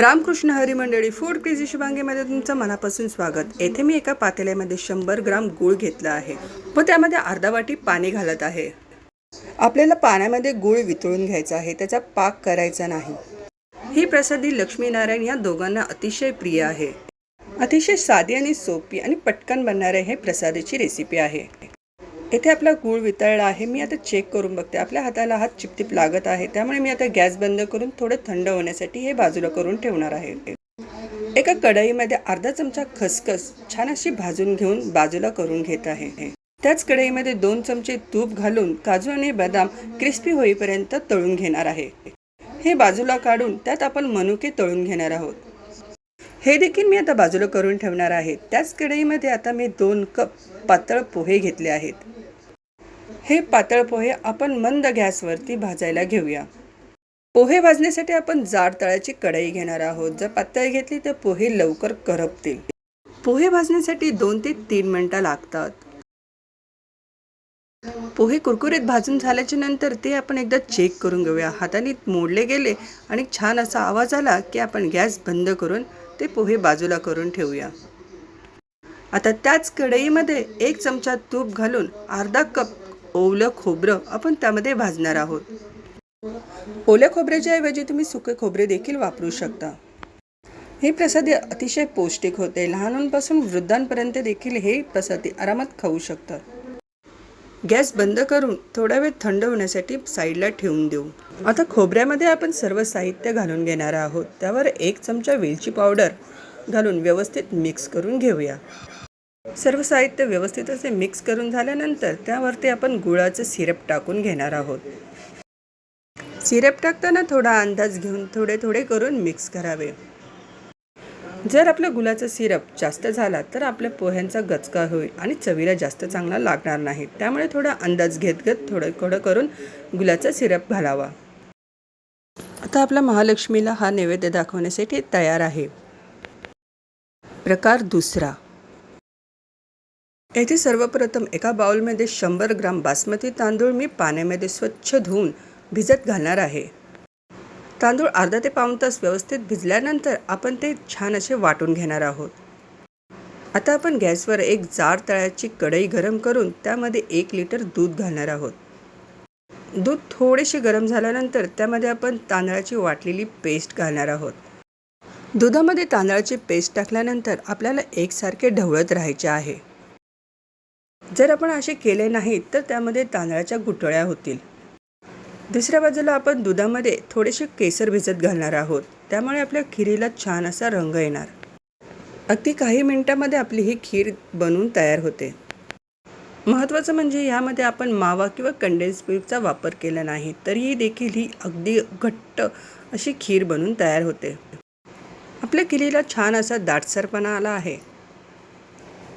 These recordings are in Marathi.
रामकृष्ण हरी मंडळी फूड क्रेझी शुभांगीमध्ये तुमचं मनापासून स्वागत. येथे मी एका पातेल्यामध्ये शंभर ग्राम गूळ घेतला आहे व त्यामध्ये अर्धा वाटी पाणी घालत आहे. आपल्याला पाण्यामध्ये गूळ वितळून घ्यायचा आहे त्याचा पाक करायचा नाही. ही प्रसादी लक्ष्मीनारायण या दोघांना अतिशय प्रिय आहे. अतिशय साधी आणि सोपी आणि पटकन बनणारे हे प्रसादाची रेसिपी आहे. येथे आपला गूळ वितळला आहे मी आता चेक करून बघते. आपल्या हाताला हात चिपचिप लागत आहे त्यामुळे मी आता गॅस बंद करून थोडं थंड होण्यासाठी हे बाजूला करून ठेवणार आहे. एका कढईमध्ये अर्धा चमचा खसखस छान अशी भाजून घेऊन बाजूला करून घेत आहे त्याच कढईमध्ये दोन चमचे तूप घालून काजू आणि बदाम क्रिस्पी होईपर्यंत तळून घेणार आहे. हे बाजूला काढून त्यात आपण मनुके तळून घेणार आहोत. हे देखील मी आता बाजूला करून ठेवणार आहे. त्याच कढईमध्ये आता मी दोन कप पातळ पोहे घेतले आहेत. हे पातळ पोहे आपण मंद गॅसवरती भाजायला घेऊया. पोहे भाजण्यासाठी आपण जाड तळाची कढई घेणार आहोत. जर पातळ घेतली तर पोहे लवकर करपतील. पोहे भाजण्यासाठी दोन ते तीन मिनटं लागतात. पोहे कुरकुरीत भाजून झाल्याच्यानंतर ते आपण एकदा चेक करून घेऊया. हाताने मोडले गेले आणि छान असा आवाज आला की आपण गॅस बंद करून ते पोहे बाजूला करून ठेवूया. आता त्याच कढईमध्ये एक चमचा तूप घालून अर्धा कप ओलं खोबरं आपण त्यामध्ये भाजणार आहोत. ओल्या खोबऱ्याच्या ऐवजी तुम्ही सुके खोबरे देखील वापरू शकता. हे प्रसादी अतिशय पौष्टिक होते. लहानांपासून वृद्धांपर्यंत देखील हे प्रसादी आरामात खाऊ शकतात. गॅस बंद करून थोडा वेळ थंड होण्यासाठी साईडला ठेवून देऊ. आता खोबऱ्यामध्ये आपण सर्व साहित्य घालून घेणार आहोत. त्यावर एक चमचा वेलची पावडर घालून व्यवस्थित मिक्स करून घेऊया. सर्व साहित्य व्यवस्थित असे मिक्स करून झाल्यानंतर त्यावरती आपण गुळाचं सिरप टाकून घेणार आहोत. सिरप टाकताना थोडा अंदाज घेऊन थोडे थोडे करून मिक्स करावे. जर आपलं गुलाचं सिरप जास्त झाला तर आपल्या पोह्यांचा गचका होईल आणि चवीला जास्त चांगला लागणार नाही. त्यामुळे थोडा अंदाज घेत घेत थोडं थोडं करून गुलाचा सिरप घालावा. आता आपल्या महालक्ष्मीला हा नैवेद्य दाखवण्यासाठी तयार आहे. प्रकार दुसरा. येथे सर्वप्रथम एका बाउलमध्ये शंभर ग्राम बासमती तांदूळ मी पाण्यामध्ये स्वच्छ धुवून भिजत घालणार आहे. तांदूळ अर्धा ते पाऊण तास व्यवस्थित भिजल्यानंतर आपण ते छान असे वाटून घेणार आहोत. आता आपण गॅसवर एक जाड तळ्याची कढई गरम करून त्यामध्ये एक लिटर दूध घालणार आहोत. दूध थोडेसे गरम झाल्यानंतर त्यामध्ये आपण तांदळाची वाटलेली पेस्ट घालणार आहोत. दुधामध्ये तांदळाची पेस्ट टाकल्यानंतर आपल्याला एकसारखे ढवळत राहायचे आहे. जर आपण असे केले नाहीत तर त्यामध्ये तांदळाच्या गुठळ्या होतील. दुसऱ्या बाजूला आपण दुधामध्ये थोडेसे केसर भिजत घालणार आहोत. त्यामुळे आपल्या खिरीला छान असा रंग येणार. अगदी काही मिनटामध्ये आपली ही खीर बनवून तयार होते. महत्त्वाचं म्हणजे यामध्ये आपण मावा किंवा कंडेन्स मिल्कचा वापर केला नाही तरीही देखील ही अगदी घट्ट अशी खीर बनून तयार होते. आपल्या खिरीला छान असा दाटसरपणा आला आहे.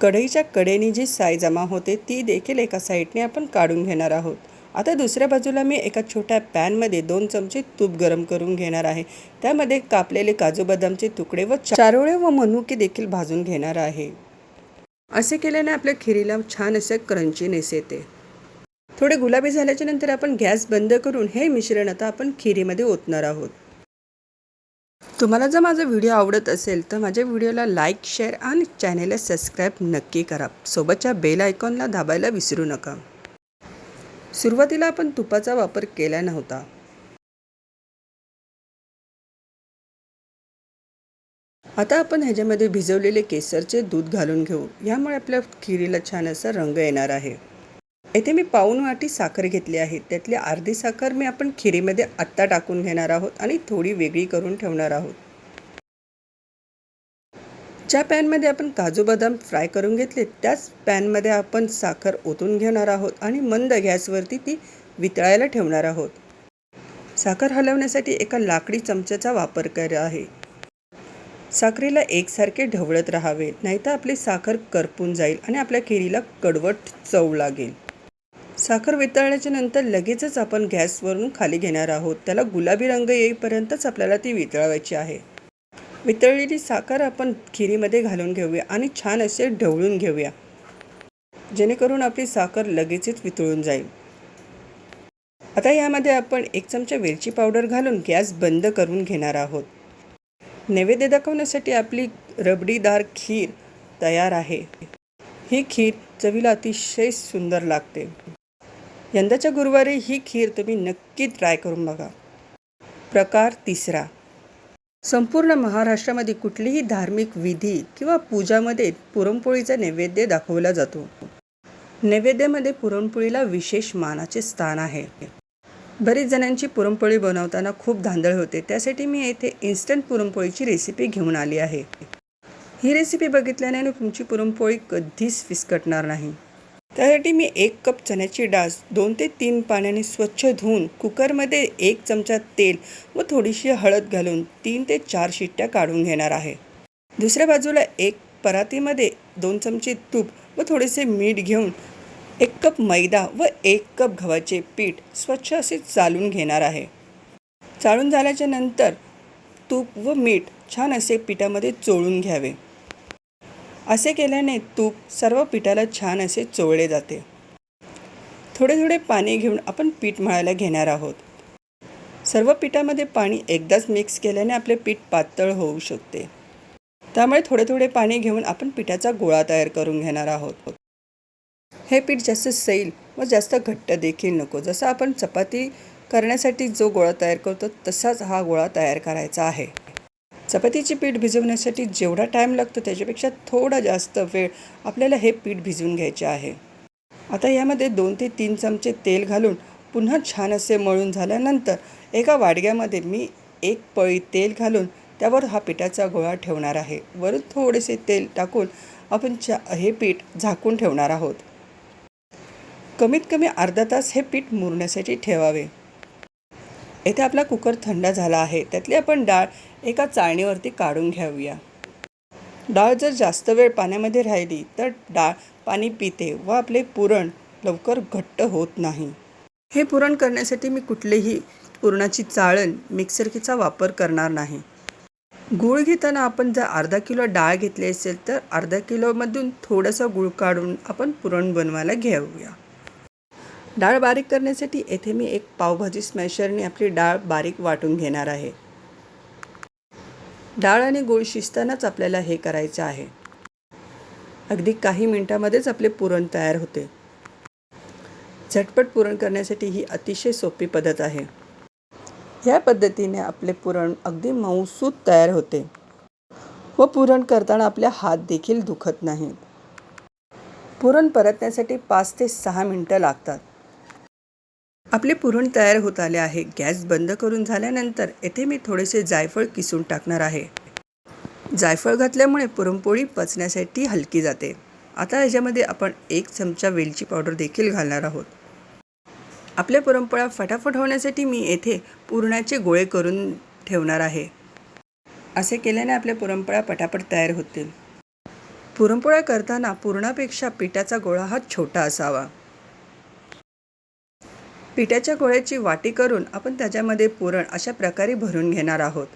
कढईच्या कडेने जी साय जमा होते ती देखील एका साईडने आपण काढून घेणार आहोत. आता दुसऱ्या बाजूला मी एका छोट्या पॅनमध्ये दोन चमचे तूप गरम करून घेणार आहे. त्यामध्ये कापलेले काजू बदामचे तुकडे व चारोळे व मनुके देखील भाजून घेणार आहे. असे केल्याने आपल्या खिरीला छान असे क्रंचीनेस येते. थोडे गुलाबी झाल्याच्यानंतर आपण गॅस बंद करून हे मिश्रण आता आपण खिरीमध्ये ओतणार आहोत. तुम्हाला जर माझा व्हिडिओ आवडत असेल तर माझ्या व्हिडिओला लाईक शेअर आणि चॅनेलला सबस्क्राईब नक्की करा. सोबतच्या बेल आयकॉनला दाबायला विसरू नका. सुरुवातीला आपण तुपाचा वापर केला नव्हता. आता आपण ह्याच्यामध्ये भिजवलेले केसरचे दूध घालून घेऊ. यामुळे आपल्या खिरीला छान असा रंग येणार आहे. येथे मी पाऊन वाटी साखर घेतली आहे. त्यातली अर्धी साखर मी आपण खिरीमध्ये आत्ता टाकून घेणार आहोत आणि थोडी वेगळी करून ठेवणार आहोत. ज्या पॅनमध्ये आपण काजू बदाम फ्राय करून घेतले त्याच पॅनमध्ये आपण साखर ओतून घेणार आहोत आणि मंद गॅसवरती ती वितळायला ठेवणार आहोत. साखर हलवण्यासाठी एका लाकडी चमच्याचा वापर करा आहे. साखरेला एकसारखे ढवळत राहावे नाहीतर आपली साखर करपून जाईल आणि आपल्या खिरीला कडवट चव लागेल. साखर वितळण्याच्या नंतर लगेचच आपण गॅसवरून खाली घेणार आहोत. त्याला गुलाबी रंग येईपर्यंतच आपल्याला ती वितळवायची आहे. वितळलेली साखर आपण खिरीमध्ये घालून घेऊया आणि छान असे ढवळून घेऊया. जेणेकरून आपली साखर लगेचच वितळून जाईल. आता यामध्ये आपण एक चमचा वेलची पावडर घालून गॅस बंद करून घेणार आहोत. नैवेद्य दाखवण्यासाठी आपली रबडीदार खीर तयार आहे. ही खीर चवीला अतिशय सुंदर लागते. यंदाच्या गुरुवारी ही खीर तुम्ही नक्की ट्राय करून बघा. प्रकार तिसरा. संपूर्ण महाराष्ट्रामध्ये कुठलीही धार्मिक विधी किंवा पूजामध्ये पुरणपोळीचा नैवेद्य दाखवला जातो. नैवेद्यामध्ये पुरणपोळीला विशेष मानाचे स्थान आहे. बरेच जणांची पुरणपोळी बनवताना खूप धांदळ होते. त्यासाठी मी येथे इन्स्टंट पुरणपोळीची रेसिपी घेऊन आली आहे. ही रेसिपी बघितल्याने तुमची पुरणपोळी कधीच फिसकटणार नाही. त्यासाठी मी एक कप चण्याची डाळ दोन ते तीन पाण्याने स्वच्छ धुवून कुकरमध्ये एक चमचा तेल व थोडीशी हळद घालून तीन ते चार शिट्ट्या काढून घेणार आहे. दुसऱ्या बाजूला एक परातीमध्ये दोन चमचे तूप व थोडेसे मीठ घेऊन एक कप मैदा व एक कप गव्हाचे पीठ स्वच्छ असे चालून घेणार आहे. चाळून झाल्याच्यानंतर तूप व मीठ छान असे पिठामध्ये चोळून घ्यावे. असे केल्याने तूप सर्व पिठाला छान असे चोळले जाते. थोडे थोडे पाणी घेऊन आपण पीठ मळायला घेणार आहोत. सर्व पिठामध्ये पाणी एकदाच मिक्स केल्याने आपले पीठ पातळ होऊ शकते. त्यामुळे थोडे थोडे पाणी घेऊन आपण पिठाचा गोळा तयार करून घेणार आहोत. हे पीठ जास्त सैल व जास्त घट्ट देखील नको. जसं आपण चपाती करण्यासाठी जो गोळा तयार करतो तसाच हा गोळा तयार करायचा आहे. चपातीची पीठ भिजवण्यासाठी जेवढा टाईम लागतो त्याच्यापेक्षा थोडा जास्त वेळ आपल्याला हे पीठ भिजवून घ्यायचे आहे. आता यामध्ये दोन ते तीन चमचे तेल घालून पुन्हा छान असे मळून झाल्यानंतर एका वाडग्यामध्ये मी एक पळी तेल घालून त्यावर हा पिठाचा गोळा ठेवणार आहे. वरून थोडेसे तेल टाकून आपण चा हे पीठ झाकून ठेवणार आहोत. कमीत कमी अर्धा तास हे पीठ मुरण्यासाठी ठेवावे. येथे आपला कुकर थंड झाला आहे. त्यातली आपण डाळ एका चाळणीवरती काढून घ्यावूया. डाळ जर जास्त वेळ पाण्यामध्ये राहिली तर डाळ पाणी पिते व आपले पुरण लवकर घट्ट होत नाही. हे पुरण करण्यासाठी मी कुठलेही पुरणाची चाळण मिक्सरकीचा वापर करणार नाही. गूळ घेताना आपण जर अर्धा किलो डाळ घेतली असेल तर अर्धा किलोमधून थोडंसं गूळ काढून आपण पुरण बनवायला घेऊया डाळ बारीक करण्यासाठी येथे मी एक पावभाजी स्मॅशरने आपली डाळ बारीक वाटून घेणार आहे. डाळ आणि गूळ शिजतानाच आपल्याला हे करायचं आहे. अगदी काही मिनटामध्येच आपले पुरण तयार होते. झटपट पुरण करण्यासाठी ही अतिशय सोपी पद्धत आहे. या पद्धतीने आपले पुरण अगदी मऊसूत तयार होते व पुरण करताना आपले हात देखील दुखत नाहीत. पुरण परतण्यासाठी पाच ते सहा मिनटं लागतात. आपले पुरण तयार होत आले आहे. गॅस बंद करून झाल्यानंतर येथे मी थोडेसे जायफळ किसून टाकणार आहे. जायफळ घातल्यामुळे पुरणपोळी पचण्यासाठी हलकी जाते. आता याच्यामध्ये आपण एक चमचा वेलची पावडर देखील घालणार आहोत. आपल्या पुरणपोळ्या फटाफट होण्यासाठी मी येथे पुरणाचे गोळे करून ठेवणार आहे. असे केल्याने आपल्या पुरणपोळ्या पटापट तयार होतील. पुरणपोळ्या करताना पुरणापेक्षा पिठाचा गोळा हा छोटा असावा. पिठाच्या गोळ्याची वाटी करून आपण त्याच्यामध्ये पुरण अशा प्रकारे भरून घेणार आहोत.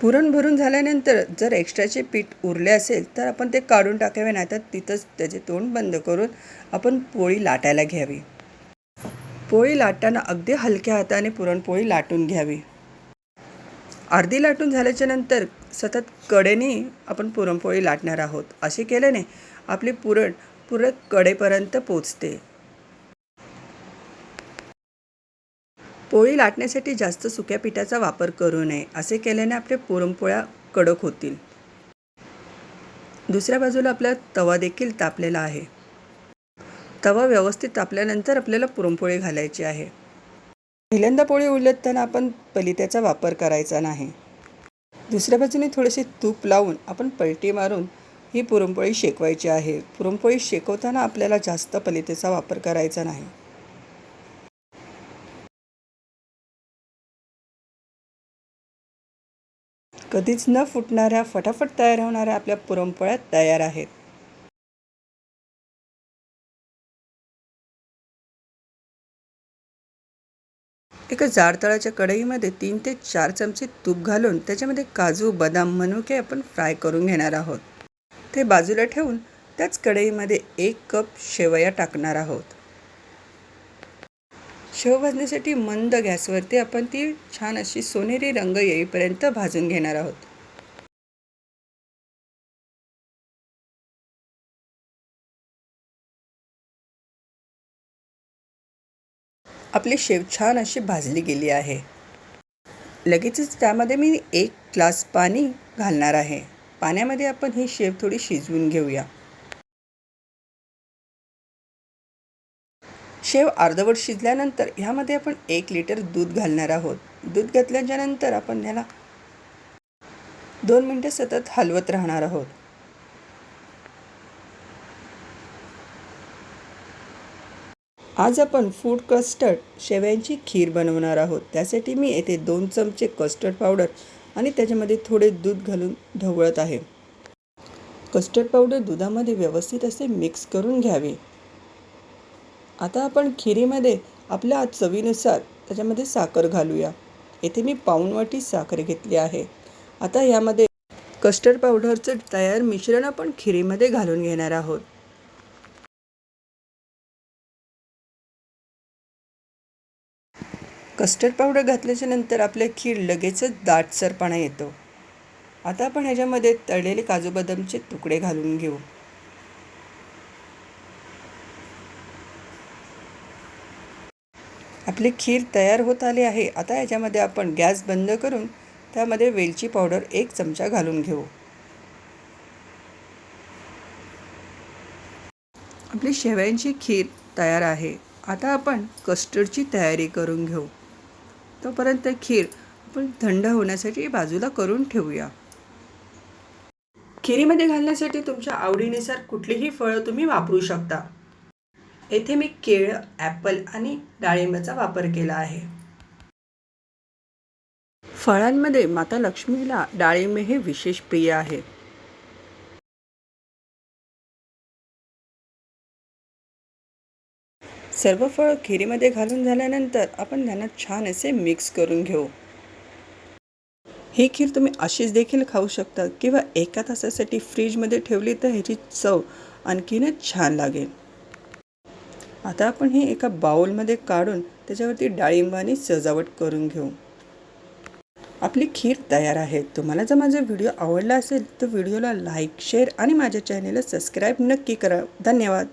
पुरण भरून झाल्यानंतर जर एक्स्ट्राचे पीठ उरले असेल तर आपण ते काढून टाकावे नाही तर तिथंच त्याचे तोंड बंद करून आपण पोळी लाटायला घ्यावी. पोळी लाटताना अगदी हलक्या हाताने पुरणपोळी लाटून घ्यावी. अर्धी लाटून झाल्याच्यानंतर सतत कडेने आपण पुरणपोळी लाटणार आहोत. असे केल्याने आपली पुरण पुरण कडेपर्यंत पोचते. पोळी लाटण्यासाठी जास्त सुक्या पिठाचा वापर करू नये असे केल्याने आपल्या पुरणपोळ्या कडक होतील. दुसऱ्या बाजूला आपला तवा देखील तापलेला आहे. तवा व्यवस्थित तापल्यानंतर आपल्याला पुरणपोळी घालायची आहे. पहिल्यांदा पोळी उलटताना आपण पलित्याचा वापर करायचा नाही. दुसऱ्या बाजूने थोडेसे तूप लावून आपण पलटी मारून ही पुरणपोळी शेकवायची आहे. पुरणपोळी शेकवताना आपल्याला जास्त पलितेचा वापर करायचा नाही. कधीच न फुटणाऱ्या फटाफट तयार होणाऱ्या आपल्या पुरणपोळ्या तयार आहेत. एका जाड तळाच्या कढईमध्ये तीन ते चार चमचे तूप घालून त्याच्यामध्ये काजू बदाम मनुके आपण फ्राय करून घेणार आहोत. ते बाजूला ठेवून त्याच कढईमध्ये एक कप शेवया टाकणार आहोत. शेव भाजण्यासाठी मंद गॅसवरती आपण ती छान अशी सोनेरी रंग येईपर्यंत भाजून घेणार आहोत. आपली शेव छान अशी भाजली गेली आहे. लगेचच त्यामध्ये मी एक ग्लास पाणी घालणार आहे. पाण्यामध्ये आपण ही शेव थोडी शिजवून घेऊया. शेव अर्धवट शिजल्यानंतर ह्यामध्ये आपण एक लिटर दूध घालणार आहोत. दूध घातल्याच्या नंतर आपण ह्याला दोन मिनटं सतत हलवत राहणार आहोत. आज आपण फूड कस्टर्ड शेवयांची खीर बनवणार आहोत. त्यासाठी मी येथे दोन चमचे कस्टर्ड पावडर आणि त्याच्यामध्ये थोडे दूध घालून ढवळत आहे. कस्टर्ड पावडर दुधामध्ये व्यवस्थित असे मिक्स करून घ्यावे. आता आपण खिरीमध्ये आपल्या चवीनुसार त्याच्यामध्ये साखर घालूया. येथे मी पाऊण वाटी साखर घेतली आहे. आता यामध्ये कस्टर्ड पावडरचं तयार मिश्रण आपण खिरीमध्ये घालून घेणार आहोत. कस्टर्ड पावडर घातल्याच्या नंतर आपले खीर लगेचच दाटसरपणा येतो. आता आपण ह्याच्यामध्ये तळलेले काजू बदामचे तुकडे घालून घेऊ. आपली खीर तयार होत आली आहे. आता याच्यामध्ये आपण गॅस बंद करून त्यामध्ये वेलची पावडर एक चमचा घालून घेऊ. आपली शेवयांची खीर तयार आहे. आता आपण कस्टर्डची तयारी करून घेऊ. तोपर्यंत खीर आपण थंड होण्यासाठी बाजूला करून ठेवूया. खिरीमध्ये घालण्यासाठी तुमच्या आवडीनुसार कुठलीही फळं तुम्ही वापरू शकता. येथे मी केळं ॲपल आणि डाळिंबाचा वापर केला आहे. फळांमध्ये माता लक्ष्मीला डाळिंब हे विशेष प्रिय आहे. सर्व फळं खिरीमध्ये घालून झाल्यानंतर आपण त्यांना छान असे मिक्स करून घेऊ. ही खीर तुम्ही अशीच देखील खाऊ शकता किंवा एका तासासाठी फ्रीजमध्ये ठेवली तर ह्याची चव आणखीनच छान लागेल. आता आपण हे एका बाउलमध्ये काढून त्याच्यावरती डाळिंबाने सजावट करून घेऊ. आपली खीर तयार आहे. तुम्हाला जर माझा व्हिडिओ आवडला असेल तर व्हिडिओला लाईक शेअर आणि माझ्या चॅनेलला सबस्क्राईब नक्की करा. धन्यवाद.